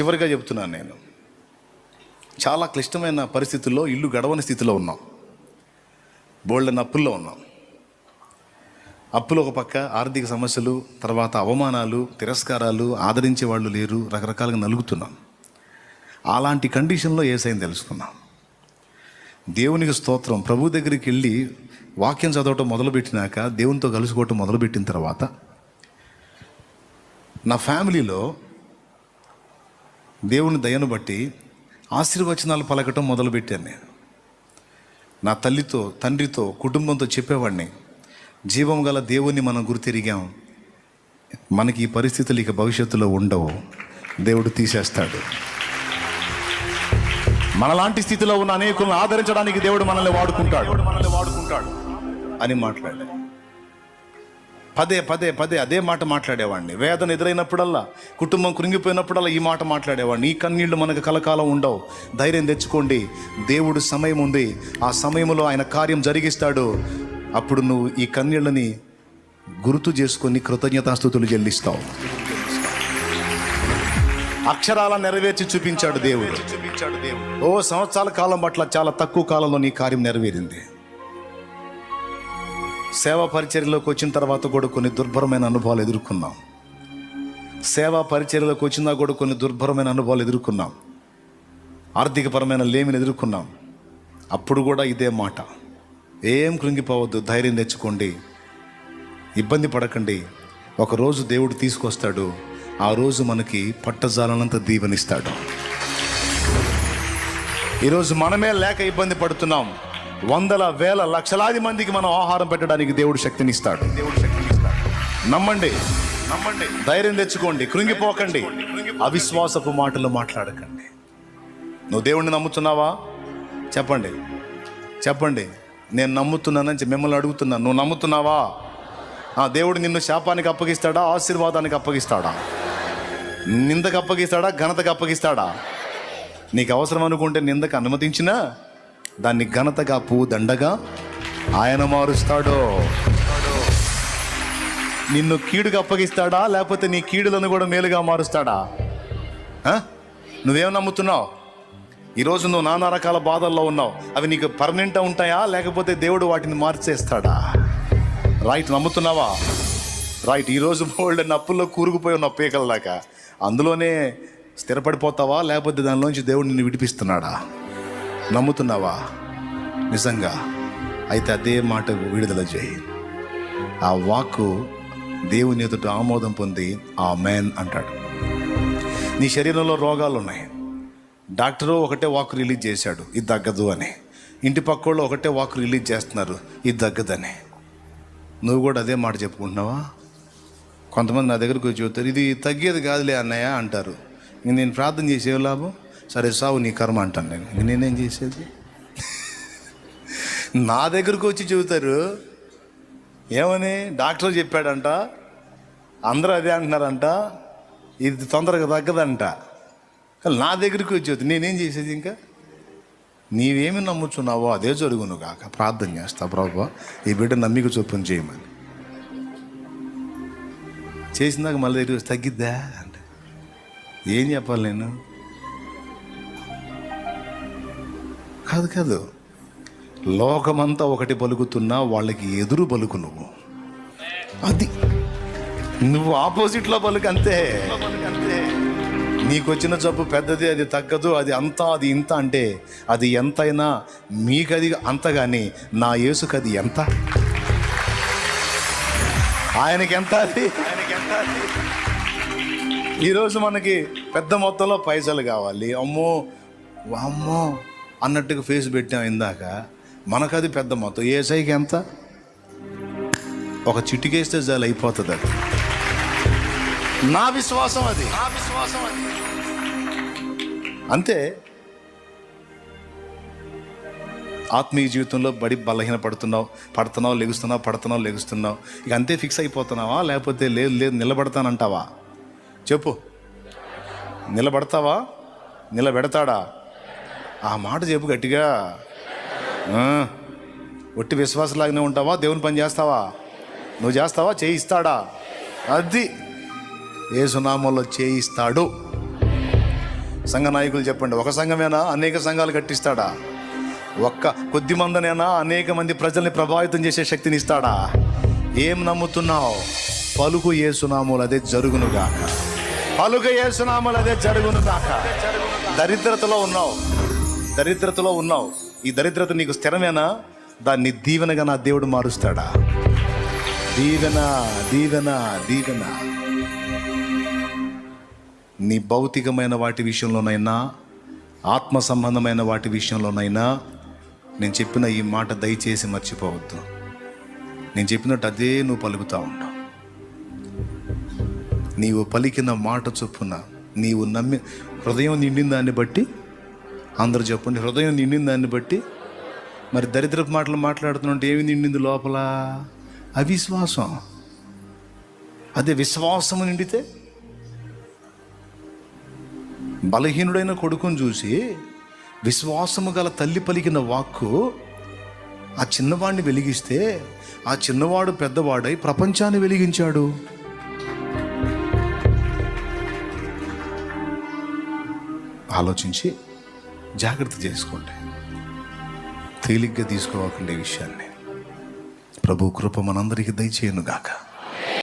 చివరిగా చెప్తున్నాను నేను. చాలా క్లిష్టమైన పరిస్థితుల్లో ఇల్లు గడవని స్థితిలో ఉన్నాం. బోల్డెన్ అప్పుల్లో ఉన్నాం. అప్పులు ఒక పక్క ఆర్థిక సమస్యలు తర్వాత అవమానాలు తిరస్కారాలు ఆదరించే వాళ్ళు లేరు రకరకాలుగా నలుగుతున్నాం. అలాంటి కండిషన్లో ఏసైని తెలుసుకున్నాం. దేవునికి స్తోత్రం ప్రభు దగ్గరికి వెళ్ళి వాక్యం చదవటం మొదలుపెట్టినాక దేవునితో కలుసుకోవటం మొదలుపెట్టిన తర్వాత నా ఫ్యామిలీలో దేవుని దయను బట్టి ఆశీర్వచనాలు పలకటం మొదలుపెట్టాను నేను. నా తల్లితో తండ్రితో కుటుంబంతో చెప్పేవాడిని జీవం గల దేవుణ్ణి మనం గుర్తిరిగాం. మనకి ఈ పరిస్థితులు ఇక భవిష్యత్తులో ఉండవు. దేవుడు తీసేస్తాడు. మనలాంటి స్థితిలో ఉన్న అనేకులను ఆదరించడానికి దేవుడు మనల్ని వాడుకుంటాడు. మనల్ని వాడుకుంటాడు. అని మాట్లాడా పదే పదే పదే అదే మాట మాట్లాడేవాడిని. వేదన ఎదురైనప్పుడల్లా కుటుంబం కృంగిపోయినప్పుడల్లా ఈ మాట మాట్లాడేవాడిని. ఈ కన్నీళ్ళు మనకు కలకాలం ఉండవు. ధైర్యం తెచ్చుకోండి. దేవుడు సమయం ఉంది. ఆ సమయంలో ఆయన కార్యం జరిగిస్తాడు. అప్పుడు నువ్వు ఈ కన్నీళ్ళని గుర్తు చేసుకొని కృతజ్ఞతాస్థుతులు చెల్లిస్తావు. అక్షరాల నెరవేర్చి చూపించాడు దేవుడు. చూపించాడు దేవుడు. ఓ సంవత్సరాల కాలం పట్ల చాలా తక్కువ కాలంలో నీ కార్యం నెరవేరింది. సేవా పరిచర్యలోకి వచ్చిన తర్వాత కూడా కొన్ని దుర్భరమైన అనుభవాలు ఎదుర్కొన్నాం. సేవా పరిచర్యలోకి వచ్చినా కూడా కొన్ని దుర్భరమైన అనుభవాలు ఎదుర్కొన్నాం. ఆర్థికపరమైన లేమిని ఎదుర్కొన్నాం. అప్పుడు కూడా ఇదే మాట. ఏం కృంగిపోవద్దు ధైర్యం తెచ్చుకోండి. ఇబ్బంది పడకండి. ఒకరోజు దేవుడు తీసుకొస్తాడు. ఆ రోజు మనకి పట్టజాలనంత దీవెనిస్తాడు. ఈరోజు మనమే లేక ఇబ్బంది పడుతున్నాం. వందల వేల లక్షలాది మందికి మనం ఆహారం పెట్టడానికి దేవుడు శక్తినిస్తాడు. దేవుడు శక్తినిస్తాడు నమ్మండి. నమ్మండి. ధైర్యం తెచ్చుకోండి. కృంగిపోకండి. అవిశ్వాసపు మాటలు మాట్లాడకండి. నువ్వు దేవుణ్ణి నమ్ముతున్నావా? చెప్పండి. చెప్పండి. నేను నమ్ముతున్నానని మిమ్మల్ని అడుగుతున్నాను నువ్వు నమ్ముతున్నావా? ఆ దేవుడు నిన్ను శాపానికి అప్పగిస్తాడా? ఆశీర్వాదానికి అప్పగిస్తాడా? నిందకు అప్పగిస్తాడా? ఘనతకు అప్పగిస్తాడా? నీకు అవసరం అనుకుంటే నిందకు అనుమతించినా దాన్ని ఘనతగా పువ్వు దండగా ఆయన మారుస్తాడో. నిన్ను కీడుగా అప్పగిస్తాడా? లేకపోతే నీ కీడులను కూడా మేలుగా మారుస్తాడా? నువ్వేం నమ్ముతున్నావు? ఈరోజు నువ్వు నానా రకాల బాధల్లో ఉన్నావు. అవి నీకు పర్మనెంట్గా ఉంటాయా? లేకపోతే దేవుడు వాటిని మార్చేస్తాడా? రైట్ నమ్ముతున్నావా? రైట్ ఈరోజు బోల్డ్ నప్పుల్లో కూరుకుపోయి ఉన్న పీకల దాకా. అందులోనే స్థిరపడిపోతావా? లేకపోతే దానిలోంచి దేవుడు నిన్ను విడిపిస్తున్నాడా? నమ్ముతున్నావా? నిజంగా అయితే అదే మాట విడుదల చేయి. ఆ వాక్కు దేవుని ఎదుట ఆమోదం పొంది ఆ మ్యాన్ అంటాడు. నీ శరీరంలో రోగాలు ఉన్నాయి డాక్టరు ఒకటే వాక్ రిలీజ్ చేశాడు ఇది తగ్గదు అని. ఇంటి పక్కోళ్ళు ఒకటే వాక్ రిలీజ్ చేస్తున్నారు ఇది తగ్గదని నువ్వు కూడా అదే మాట చెప్పుకుంటున్నావా? కొంతమంది నా దగ్గరకు వచ్చి చెబుతారు ఇది తగ్గేది కాదులే అన్నయ్య అంటారు. నేను ప్రార్థన చేసే లాభం? సరే సావు నీ కర్మ అంటాను నేను. నేనేం చేసేది? నా దగ్గరకు వచ్చి చెబుతారు ఏమని? డాక్టర్ చెప్పాడంట అందరూ అదే అంటున్నారంట ఇది తొందరగా తగ్గదంట. కానీ నా దగ్గరికి వచ్చేది నేనేం చేసేది ఇంకా? నీవేమి నమ్ముచున్నావో అదే జరుగును కాక ప్రార్థన చేస్తా ప్రభు ఈ బిడ్డ నమ్మిక చొప్పున చేయమని. చేసినాక మళ్ళీ దగ్గరికి తగ్గిద్దా? అంటే ఏం చెప్పాలి నేను? కాదు కాదు. లోకమంతా ఒకటి పలుకుతున్నా వాళ్ళకి ఎదురు పలుకు నువ్వు. అది. నువ్వు ఆపోజిట్లో పలుకు అంతే. నీకు వచ్చిన జబ్బు పెద్దది అది తగ్గదు అది అంతా అది ఇంత అంటే అది ఎంతైనా మీకది అంత కానీ నా యేసుకు అది ఎంత? ఆయనకి ఎంత అది? ఈరోజు మనకి పెద్ద మొత్తంలో పైసలు కావాలి. అమ్మో అమ్మో. అన్నట్టుగా ఫేస్ పెట్టాం ఇందాక. మనకది పెద్ద మొత్తం. ఏ సైకి ఎంత? ఒక చిటికేస్తే చాలు అయిపోతుంది అది. నా విశ్వాసం అది. నా విశ్వాసం అది. అంతే. ఆత్మీయ జీవితంలో బడి బలహీన పడుతున్నావు పడుతున్నావు లెగుస్తున్నావు పడుతున్నావు లెగుస్తున్నావు. ఇక అంతే ఫిక్స్ అయిపోతున్నావా? లేకపోతే లేదు లేదు నిలబడతానంటావా? చెప్పు. నిలబడతావా? నిలబెడతాడా? ఆ మాట చెప్పు గట్టిగా. ఒట్టి విశ్వాసలాగానే ఉంటావా? దేవుని పని చేస్తావా? నువ్వు చేస్తావా? చేయిస్తాడా? అది ఏ సునామంలో చేయిస్తాడు. సంఘ నాయకులు చెప్పండి ఒక సంఘమేనా? అనేక సంఘాలు కట్టిస్తాడా? ఒక్క కొద్ది మందినైనా? అనేక మంది ప్రజల్ని ప్రభావితం చేసే శక్తిని ఇస్తాడా? ఏం నమ్ముతున్నావు? పలుకు ఏసునాములు అదే జరుగునుగాక పలుకు ఏసునాములు అదే జరుగునుగాక దరిద్రతలో ఉన్నావు. దరిద్రతలో ఉన్నావు. ఈ దరిద్రత నీకు స్థిరమేనా? దాన్ని దీవెనగా నా దేవుడు మారుస్తాడా? దీవెన దీవెన దీవెన. నీ భౌతికమైన వాటి విషయంలోనైనా ఆత్మ సంబంధమైన వాటి విషయంలోనైనా నేను చెప్పిన ఈ మాట దయచేసి మర్చిపోవద్దు. నేను చెప్పినట్టు అదే నువ్వు పలుకుతా ఉంటావు నీవు పలికిన మాట చొప్పున నీవు నమ్మి హృదయం నిండిన దాన్ని బట్టి అందరూ చెప్పండి హృదయం నిండిన దాన్ని బట్టి. మరి దరిద్రపు మాటలు మాట్లాడుతున్నట్టు ఏమి నిండింది లోపల? అవిశ్వాసం. అదే విశ్వాసము నిండితే బలహీనుడైన కొడుకును చూసి విశ్వాసము గల తల్లి పలికిన వాక్కు ఆ చిన్నవాడిని వెలిగిస్తే ఆ చిన్నవాడు పెద్దవాడై ప్రపంచాన్ని వెలిగించాడు. ఆలోచించి జాగ్రత్త చేసుకోండి. తేలిగ్గా తీసుకోవాలండి ఈ విషయాన్ని. ప్రభు కృప మనందరికీ దయచేయను గాక